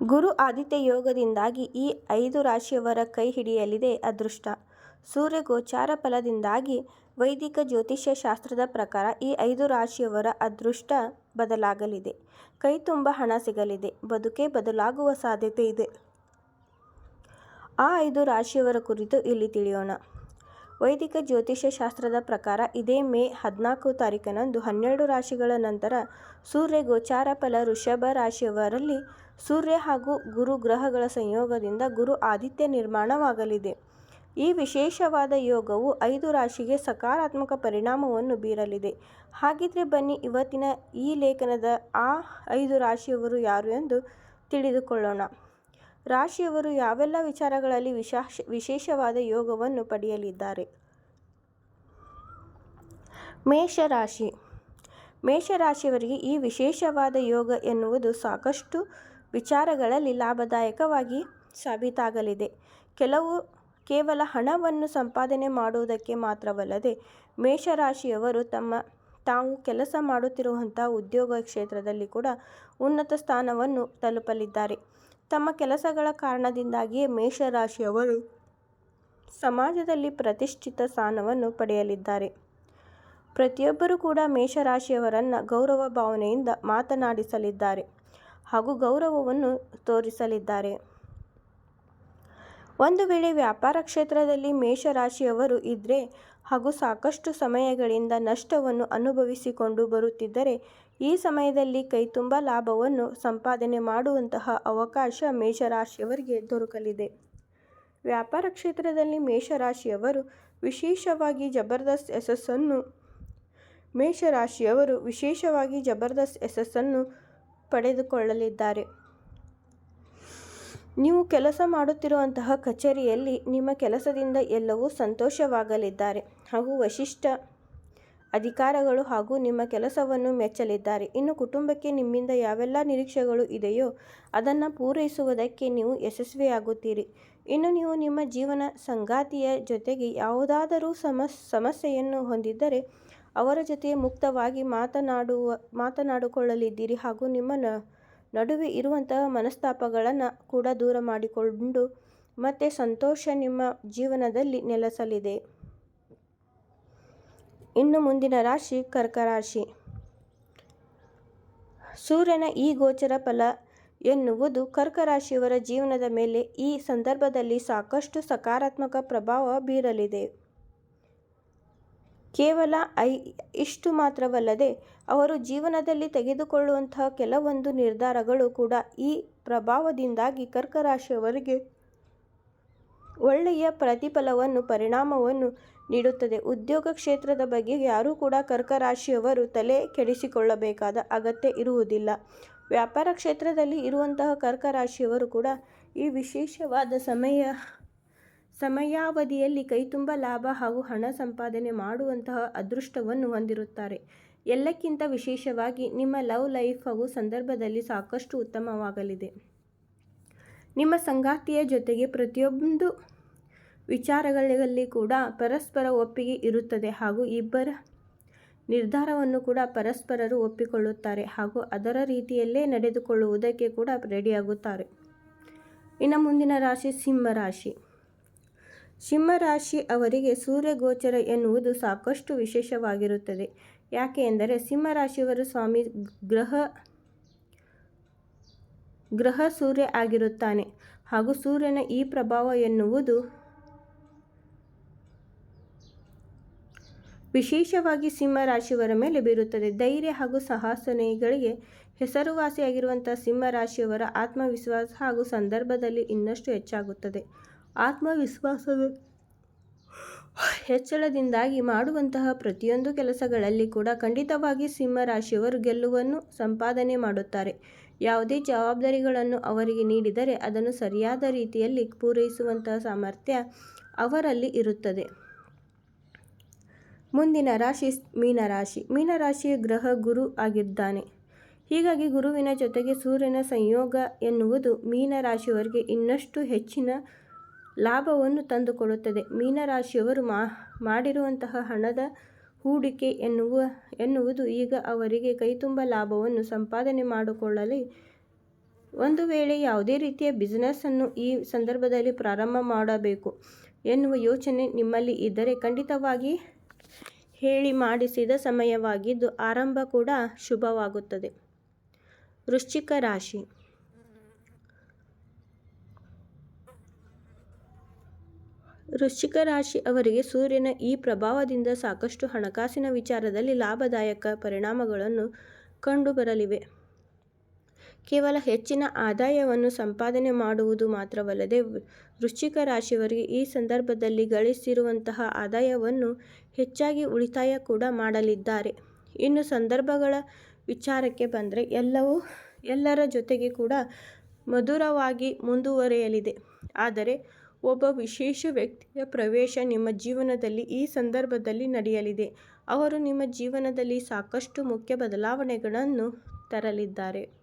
ಗುರು ಆದಿತ್ಯ ಯೋಗದಿಂದಾಗಿ ಈ ಐದು ರಾಶಿಯವರ ಕೈ ಹಿಡಿಯಲಿದೆ ಅದೃಷ್ಟ. ಸೂರ್ಯ ಗೋಚಾರ ಫಲದಿಂದಾಗಿ ವೈದಿಕ ಜ್ಯೋತಿಷ್ಯ ಶಾಸ್ತ್ರದ ಪ್ರಕಾರ ಈ ಐದು ರಾಶಿಯವರ ಅದೃಷ್ಟ ಬದಲಾಗಲಿದೆ. ಕೈ ತುಂಬ ಹಣ ಸಿಗಲಿದೆ. ಬದುಕೇ ಬದಲಾಗುವ ಸಾಧ್ಯತೆ ಇದೆ. ಆ ಐದು ರಾಶಿಯವರ ಕುರಿತು ಇಲ್ಲಿ ತಿಳಿಯೋಣ. ವೈದಿಕ ಜ್ಯೋತಿಷ್ಯ ಶಾಸ್ತ್ರದ ಪ್ರಕಾರ ಇದೇ ಮೇ ಹದಿನಾಲ್ಕು ತಾರೀಕಿನಂದು ಹನ್ನೆರಡು ರಾಶಿಗಳ ನಂತರ ಸೂರ್ಯ ಗೋಚಾರ ಫಲ ವೃಷಭ ರಾಶಿಯವರಲ್ಲಿ ಸೂರ್ಯ ಹಾಗೂ ಗುರು ಗ್ರಹಗಳ ಸಂಯೋಗದಿಂದ ಗುರು ಆದಿತ್ಯ ನಿರ್ಮಾಣವಾಗಲಿದೆ. ಈ ವಿಶೇಷವಾದ ಯೋಗವು ಐದು ರಾಶಿಗೆ ಸಕಾರಾತ್ಮಕ ಪರಿಣಾಮವನ್ನು ಬೀರಲಿದೆ. ಹಾಗಿದ್ರೆ ಬನ್ನಿ, ಇವತ್ತಿನ ಈ ಲೇಖನದ ಆ ಐದು ರಾಶಿಯವರು ಯಾರು ಎಂದು ತಿಳಿದುಕೊಳ್ಳೋಣ. ರಾಶಿಯವರು ಯಾವೆಲ್ಲ ವಿಚಾರಗಳಲ್ಲಿ ವಿಶೇಷವಾದ ಯೋಗವನ್ನು ಪಡೆಯಲಿದ್ದಾರೆ? ಮೇಷ ರಾಶಿ: ಮೇಷರಾಶಿಯವರಿಗೆ ಈ ವಿಶೇಷವಾದ ಯೋಗ ಎನ್ನುವುದು ಸಾಕಷ್ಟು ವಿಚಾರಗಳಲ್ಲಿ ಲಾಭದಾಯಕವಾಗಿ ಸಾಬೀತಾಗಲಿದೆ. ಕೆಲವು ಕೇವಲ ಹಣವನ್ನು ಸಂಪಾದನೆ ಮಾಡುವುದಕ್ಕೆ ಮಾತ್ರವಲ್ಲದೆ ಮೇಷರಾಶಿಯವರು ತಾವು ಕೆಲಸ ಮಾಡುತ್ತಿರುವಂಥ ಉದ್ಯೋಗ ಕ್ಷೇತ್ರದಲ್ಲಿ ಕೂಡ ಉನ್ನತ ಸ್ಥಾನವನ್ನು ತಲುಪಲಿದ್ದಾರೆ. ತಮ್ಮ ಕೆಲಸಗಳ ಕಾರಣದಿಂದಾಗಿಯೇ ಮೇಷರಾಶಿಯವರು ಸಮಾಜದಲ್ಲಿ ಪ್ರತಿಷ್ಠಿತ ಸ್ಥಾನವನ್ನು ಪಡೆಯಲಿದ್ದಾರೆ. ಪ್ರತಿಯೊಬ್ಬರೂ ಕೂಡ ಮೇಷರಾಶಿಯವರನ್ನು ಗೌರವ ಭಾವನೆಯಿಂದ ಮಾತನಾಡಿಸಲಿದ್ದಾರೆ ಹಾಗೂ ಗೌರವವನ್ನು ತೋರಿಸಲಿದ್ದಾರೆ. ಒಂದು ವೇಳೆ ವ್ಯಾಪಾರ ಕ್ಷೇತ್ರದಲ್ಲಿ ಮೇಷರಾಶಿಯವರು ಇದ್ರೆ ಹಾಗೂ ಸಾಕಷ್ಟು ಸಮಯಗಳಿಂದ ನಷ್ಟವನ್ನು ಅನುಭವಿಸಿಕೊಂಡು ಬರುತ್ತಿದ್ದರೆ, ಈ ಸಮಯದಲ್ಲಿ ಕೈತುಂಬಾ ಲಾಭವನ್ನು ಸಂಪಾದನೆ ಮಾಡುವಂತಹ ಅವಕಾಶ ಮೇಷರಾಶಿಯವರಿಗೆ ದೊರಕಲಿದೆ. ವ್ಯಾಪಾರ ಕ್ಷೇತ್ರದಲ್ಲಿ ಮೇಷರಾಶಿಯವರು ವಿಶೇಷವಾಗಿ ಜಬರ್ದಸ್ತ್ ಯಶಸ್ಸನ್ನು, ಮೇಷರಾಶಿಯವರು ವಿಶೇಷವಾಗಿ ಜಬರ್ದಸ್ತ್ ಯಶಸ್ಸನ್ನು ಪಡೆದುಕೊಳ್ಳಲಿದ್ದಾರೆ. ನೀವು ಕೆಲಸ ಮಾಡುತ್ತಿರುವಂತಹ ಕಚೇರಿಯಲ್ಲಿ ನಿಮ್ಮ ಕೆಲಸದಿಂದ ಎಲ್ಲವೂ ಸಂತೋಷವಾಗಲಿದ್ದಾರೆ ಹಾಗೂ ವಶಿಷ್ಠ ಅಧಿಕಾರಗಳು ಹಾಗೂ ನಿಮ್ಮ ಕೆಲಸವನ್ನು ಮೆಚ್ಚಲಿದ್ದಾರೆ. ಇನ್ನು ಕುಟುಂಬಕ್ಕೆ ನಿಮ್ಮಿಂದ ಯಾವೆಲ್ಲ ನಿರೀಕ್ಷೆಗಳು ಇದೆಯೋ ಅದನ್ನು ಪೂರೈಸುವುದಕ್ಕೆ ನೀವು ಯಶಸ್ವಿಯಾಗುತ್ತೀರಿ. ಇನ್ನು ನೀವು ನಿಮ್ಮ ಜೀವನ ಸಂಗಾತಿಯ ಜೊತೆಗೆ ಯಾವುದಾದರೂ ಸಮಸ್ಯೆಯನ್ನು ಹೊಂದಿದ್ದರೆ ಅವರ ಜೊತೆ ಮುಕ್ತವಾಗಿ ಮಾತನಾಡಿಕೊಳ್ಳಲಿದ್ದೀರಿ ಹಾಗೂ ನಿಮ್ಮ ನಡುವೆ ಇರುವಂತಹ ಮನಸ್ತಾಪಗಳನ್ನು ಕೂಡ ದೂರ ಮಾಡಿಕೊಂಡು ಮತ್ತೆ ಸಂತೋಷ ನಿಮ್ಮ ಜೀವನದಲ್ಲಿ ನೆಲೆಸಲಿದೆ. ಇನ್ನು ಮುಂದಿನ ರಾಶಿ ಕರ್ಕ ರಾಶಿ. ಸೂರ್ಯನ ಈ ಗೋಚರ ಫಲ ಎನ್ನುವುದು ಕರ್ಕ ರಾಶಿಯವರ ಜೀವನದ ಮೇಲೆ ಈ ಸಂದರ್ಭದಲ್ಲಿ ಸಾಕಷ್ಟು ಸಕಾರಾತ್ಮಕ ಪ್ರಭಾವ ಬೀರಲಿದೆ. ಕೇವಲ ಐ, ಇಷ್ಟು ಮಾತ್ರವಲ್ಲದೆ ಅವರು ಜೀವನದಲ್ಲಿ ತೆಗೆದುಕೊಳ್ಳುವಂತಹ ಕೆಲವೊಂದು ನಿರ್ಧಾರಗಳು ಕೂಡ ಈ ಪ್ರಭಾವದಿಂದಾಗಿ ಕರ್ಕ ರಾಶಿಯವರಿಗೆ ಒಳ್ಳೆಯ ಪ್ರತಿಫಲವನ್ನು, ಪರಿಣಾಮವನ್ನು ನೀಡುತ್ತದೆ. ಉದ್ಯೋಗ ಕ್ಷೇತ್ರದ ಬಗ್ಗೆ ಯಾರೂ ಕೂಡ ಕರ್ಕ ರಾಶಿಯವರು ತಲೆ ಕೆಡಿಸಿಕೊಳ್ಳಬೇಕಾದ ಅಗತ್ಯ ಇರುವುದಿಲ್ಲ. ವ್ಯಾಪಾರ ಕ್ಷೇತ್ರದಲ್ಲಿ ಇರುವಂತಹ ಕರ್ಕ ರಾಶಿಯವರು ಕೂಡ ಈ ವಿಶೇಷವಾದ ಸಮಯಾವಧಿಯಲ್ಲಿ ಕೈತುಂಬ ಲಾಭ ಹಾಗೂ ಹಣ ಸಂಪಾದನೆ ಮಾಡುವಂತಹ ಅದೃಷ್ಟವನ್ನು ಹೊಂದಿರುತ್ತಾರೆ. ಎಲ್ಲಕ್ಕಿಂತ ವಿಶೇಷವಾಗಿ ನಿಮ್ಮ ಲವ್ ಲೈಫ್ ಹಾಗೂ ಸಂದರ್ಭದಲ್ಲಿ ಸಾಕಷ್ಟು ಉತ್ತಮವಾಗಲಿದೆ. ನಿಮ್ಮ ಸಂಗಾತಿಯ ಜೊತೆಗೆ ಪ್ರತಿಯೊಂದು ವಿಚಾರಗಳಲ್ಲಿ ಕೂಡ ಪರಸ್ಪರ ಒಪ್ಪಿಗೆ ಇರುತ್ತದೆ ಹಾಗೂ ಇಬ್ಬರ ನಿರ್ಧಾರವನ್ನು ಕೂಡ ಪರಸ್ಪರರು ಒಪ್ಪಿಕೊಳ್ಳುತ್ತಾರೆ ಹಾಗೂ ಅದರ ರೀತಿಯಲ್ಲೇ ನಡೆದುಕೊಳ್ಳುವುದಕ್ಕೆ ಕೂಡ ರೆಡಿಯಾಗುತ್ತಾರೆ. ಇನ್ನು ಮುಂದಿನ ರಾಶಿ, ಸಿಂಹ ರಾಶಿ. ಸಿಂಹ ರಾಶಿ ಅವರಿಗೆ ಸೂರ್ಯ ಗೋಚಾರ ಎನ್ನುವುದು ಸಾಕಷ್ಟು ವಿಶೇಷವಾಗಿರುತ್ತದೆ. ಯಾಕೆ ಎಂದರೆ ಸಿಂಹರಾಶಿಯವರು ಸ್ವಾಮಿ ಗ್ರಹ ಗ್ರಹ ಸೂರ್ಯ ಆಗಿರುತ್ತಾನೆ ಹಾಗೂ ಸೂರ್ಯನ ಈ ಪ್ರಭಾವ ಎನ್ನುವುದು ವಿಶೇಷವಾಗಿ ಸಿಂಹರಾಶಿಯವರ ಮೇಲೆ ಬೀರುತ್ತದೆ. ಧೈರ್ಯ ಹಾಗೂ ಸಾಹಸನೆಗಳಿಗೆ ಹೆಸರುವಾಸಿಯಾಗಿರುವಂತಹ ಸಿಂಹರಾಶಿಯವರ ಆತ್ಮವಿಶ್ವಾಸ ಹಾಗೂ ಸಂದರ್ಭದಲ್ಲಿ ಇನ್ನಷ್ಟು ಹೆಚ್ಚಾಗುತ್ತದೆ. ಆತ್ಮವಿಶ್ವಾಸದ ಹೆಚ್ಚಳದಿಂದಾಗಿ ಮಾಡುವಂತಹ ಪ್ರತಿಯೊಂದು ಕೆಲಸಗಳಲ್ಲಿ ಕೂಡ ಖಂಡಿತವಾಗಿ ಸಿಂಹರಾಶಿಯವರು ಗೆಲ್ಲುವನ್ನು ಸಂಪಾದನೆ ಮಾಡುತ್ತಾರೆ. ಯಾವುದೇ ಜವಾಬ್ದಾರಿಗಳನ್ನು ಅವರಿಗೆ ನೀಡಿದರೆ ಅದನ್ನು ಸರಿಯಾದ ರೀತಿಯಲ್ಲಿ ಪೂರೈಸುವಂತಹ ಸಾಮರ್ಥ್ಯ ಅವರಲ್ಲಿ ಇರುತ್ತದೆ. ಮುಂದಿನ ರಾಶಿ ಮೀನರಾಶಿ ಮೀನರಾಶಿಯ ಮೀನ ರಾಶಿಯ ಗ್ರಹ ಗುರು ಆಗಿದ್ದಾನೆ. ಹೀಗಾಗಿ ಗುರುವಿನ ಜೊತೆಗೆ ಸೂರ್ಯನ ಸಂಯೋಗ ಎನ್ನುವುದು ಮೀನರಾಶಿಯವರಿಗೆ ಇನ್ನಷ್ಟು ಹೆಚ್ಚಿನ ಲಾಭವನ್ನು ತಂದುಕೊಡುತ್ತದೆ. ಮೀನ ರಾಶಿಯವರು ಮಾಡಿರುವಂತಹ ಹಣದ ಹೂಡಿಕೆ ಎನ್ನುವ, ಎನ್ನುವುದು ಈಗ ಅವರಿಗೆ ಕೈತುಂಬ ಲಾಭವನ್ನು ಸಂಪಾದನೆ ಮಾಡಿಕೊಳ್ಳಲಿ. ಒಂದು ವೇಳೆ ಯಾವುದೇ ರೀತಿಯ ಬಿಸಿನೆಸ್ಸನ್ನು ಈ ಸಂದರ್ಭದಲ್ಲಿ ಪ್ರಾರಂಭ ಮಾಡಬೇಕು ಎನ್ನುವ ಯೋಚನೆ ನಿಮ್ಮಲ್ಲಿ ಇದ್ದರೆ ಖಂಡಿತವಾಗಿ ಹೇಳಿ ಮಾಡಿಸಿದ ಸಮಯವಾಗಿದ್ದು ಆರಂಭ ಕೂಡ ಶುಭವಾಗುತ್ತದೆ. ವೃಶ್ಚಿಕ ರಾಶಿ. ವೃಶ್ಚಿಕ ರಾಶಿ ಅವರಿಗೆ ಸೂರ್ಯನ ಈ ಪ್ರಭಾವದಿಂದ ಸಾಕಷ್ಟು ಹಣಕಾಸಿನ ವಿಚಾರದಲ್ಲಿ ಲಾಭದಾಯಕ ಪರಿಣಾಮಗಳನ್ನು ಕಂಡುಬರಲಿವೆ. ಕೇವಲ ಹೆಚ್ಚಿನ ಆದಾಯವನ್ನು ಸಂಪಾದನೆ ಮಾಡುವುದು ಮಾತ್ರವಲ್ಲದೆ, ವೃಶ್ಚಿಕ ರಾಶಿಯವರಿಗೆ ಈ ಸಂದರ್ಭದಲ್ಲಿ ಗಳಿಸಿರುವಂತಹ ಆದಾಯವನ್ನು ಹೆಚ್ಚಾಗಿ ಉಳಿತಾಯ ಕೂಡ ಮಾಡಲಿದ್ದಾರೆ. ಇನ್ನು ಸಂದರ್ಭಗಳ ವಿಚಾರಕ್ಕೆ ಬಂದರೆ, ಎಲ್ಲವೂ ಎಲ್ಲರ ಜೊತೆಗೆ ಕೂಡ ಮಧುರವಾಗಿ ಮುಂದುವರೆಯಲಿದೆ. ಆದರೆ ಒಬ್ಬ ವಿಶೇಷ ವ್ಯಕ್ತಿಯ ಪ್ರವೇಶ ನಿಮ್ಮ ಜೀವನದಲ್ಲಿ ಈ ಸಂದರ್ಭದಲ್ಲಿ ನಡೆಯಲಿದೆ. ಅವರು ನಿಮ್ಮ ಜೀವನದಲ್ಲಿ ಸಾಕಷ್ಟು ಮುಖ್ಯ ಬದಲಾವಣೆಗಳನ್ನು ತರಲಿದ್ದಾರೆ.